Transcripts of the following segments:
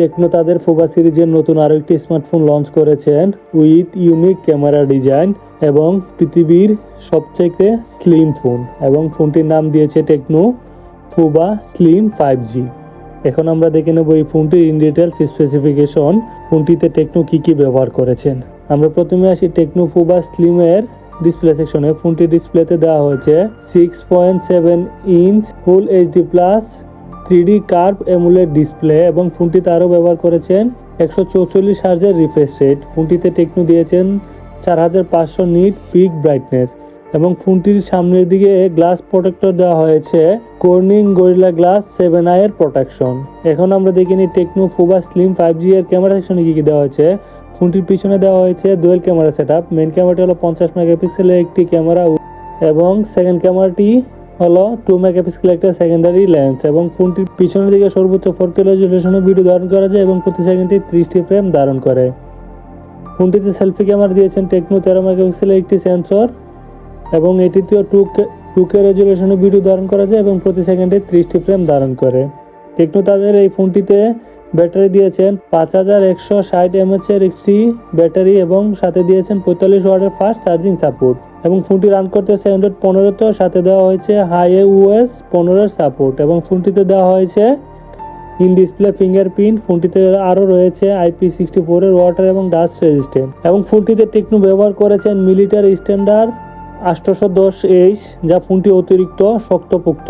Techno তাদের ফোবা সিরিজের নতুন আরও একটি স্মার্টফোন লঞ্চ করেছেন উইথ ইউনিক ক্যামেরা ডিজাইন এবং পৃথিবীর সবচেয়ে স্লিম ফোন এবং ফোনটির নাম দিয়েছে Tecno Pova slim five G এখন আমরা দেখে নেব এই ফোনটির ইন ডিটেলস স্পেসিফিকেশন ফোনটিতে টেকনো কী কী ব্যবহার করেছেন। আমরা প্রথমে আসি টেকনো ফোবা স্লিমের ডিসপ্লে সেকশনে ফোনটি ডিসপ্লেতে দেওয়া হয়েছে six point seven inch full HD plus three D curve AMOLED display এবং ফোনটিতে আরও ব্যবহার করেছেন একশো চৌচল্লিশ হার্জের রিফ্রেশ ফোনটিতে টেকনো দিয়েছেন চার হাজার পাঁচশো নিট পিক ব্রাইটনেস এবং ফোনটির সামনের দিকে গ্লাস প্রোটেক্টর দেওয়া হয়েছে Corning Gorilla Glass seven I এর প্রোটেকশন। এখন আমরা দেখে নিই Tecno Pova slim five G এর ক্যামেরা সেকশনে কি কি দেওয়া হয়েছে। ফোনটির পিছনে দেওয়া হয়েছে dual camera set up main ক্যামেরাটি হলো পঞ্চাশ মেগাপিক্সেলের একটি ক্যামেরা এবং সেকেন্ড ক্যামেরাটি হলো টু মেগাপিক্সেল একটা সেকেন্ডারি লেন্স এবং ফোনটির পিছনের দিকে সর্বোচ্চ ফোর কে রেজুলেশনে ভিডিও ধারণ করা যায় এবং প্রতি সেকেন্ডে ত্রিশটি ফ্রেম ধারণ করে। ফোনটিতে সেলফি ক্যামেরা দিয়েছেন টেকনো তেরো মেগাপিক্সেলের একটি সেন্সর এবং এটিতেও টু কে টু কে রেজুলেশনের ভিডিও ধারণ করা যায় এবং প্রতি সেকেন্ডে ত্রিশটি ফ্রেম ধারণ করে। টেকনো তাদের এই ফোনটিতে ব্যাটারি দিয়েছেন পাঁচ হাজার একশো ষাট এমএচ এর একটি ব্যাটারি এবং সাথে দিয়েছেন পঁয়তাল্লিশ ওয়াটের ফাস্ট চার্জিং সাপোর্ট এবং ফোনটি রান করতে সেভেন পনেরোতে সাথে দেওয়া হয়েছে হাই ইউএস পনেরোর সাপোর্ট এবং ফোনটিতে দেওয়া হয়েছে ইন ডিসপ্লে ফিঙ্গারপ্রিন্ট ফোনটিতে আরও রয়েছে আইপি সিক্সটি ফোরের ওয়াটার এবং ডাস্ট রেজিস্ট্যান্ট এবং ফোনটিতে টেকনো ব্যবহার করেছেন মিলিটারি স্ট্যান্ডার্ড আটশোশো দশ এইচ যা ফোনটি অতিরিক্ত শক্তপোক্ত।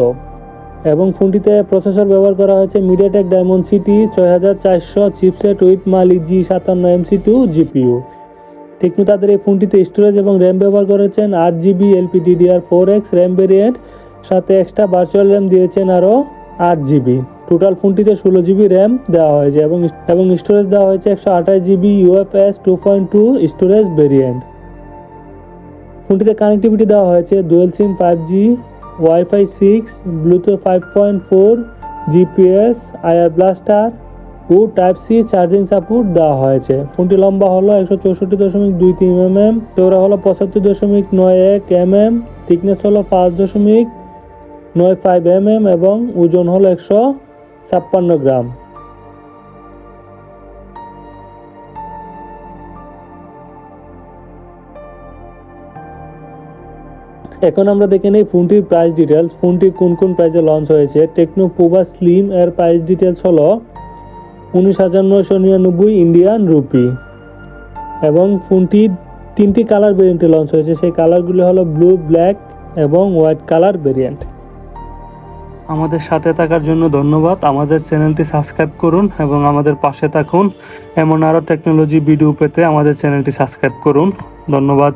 এবং ফোনটিতে প্রসেসর ব্যবহার করা হয়েছে মিডিয়াটেক ডায়মন্ড সিটি ছয় হাজার চারশো চিপসেট উইথ মালি জি সাতান্ন এমসি টু জিপিইউ টেকনো তাদের এই ফোনটিতে স্টোরেজ এবং র্যাম ব্যবহার করেছেন আট GB LPDDR four X RAM variant সাথে এক্সট্রা ভার্চুয়াল র্যাম দিয়েছেন আরও আট জিবি টোটাল ফোনটিতে ষোলো জিবি র্যাম দেওয়া হয়েছে এবং এবং স্টোরেজ দেওয়া হয়েছে একশো আঠাশ GB UFS two point two storage variant ফোনটিতে কানেক্টিভিটি দেওয়া হয়েছে dual SIM five G WiFi six Bluetooth five point four GPS IR blaster ও টাইপ সি চার্জিং সাপোর্ট দেওয়া হয়েছে। ফোনটি লম্বা হলো একশো চৌষট্টি দশমিক দুই তিন এম এম চৌড়া হলো পঁচাত্তর দশমিক নয় এক এম এম থিকনেস হলো পাঁচ দশমিক নয় ফাইভ এম এম এবং ওজন হলো একশো ছাপ্পান্ন গ্রাম। এখন আমরা দেখে নিই ফোনটির প্রাইস ডিটেলস ফোনটি কোন কোন প্রাইসে লঞ্চ হয়েছে? টেকনো পোভা স্লিম এর প্রাইস ডিটেলস হলো উনিশ হাজার নয়শো নিরানব্বই ইন্ডিয়ান রুপি এবং ফোনটি তিনটি কালার ভেরিয়েন্টে লঞ্চ হয়েছে। সেই কালারগুলি হলো ব্লু ব্ল্যাক এবং হোয়াইট কালার ভেরিয়েন্ট আমাদের সাথে থাকার জন্য ধন্যবাদ। আমাদের চ্যানেলটি সাবস্ক্রাইব করুন এবং আমাদের পাশে থাকুন। এমন আরও টেকনোলজি ভিডিও পেতে আমাদের চ্যানেলটি সাবস্ক্রাইব করুন। ধন্যবাদ।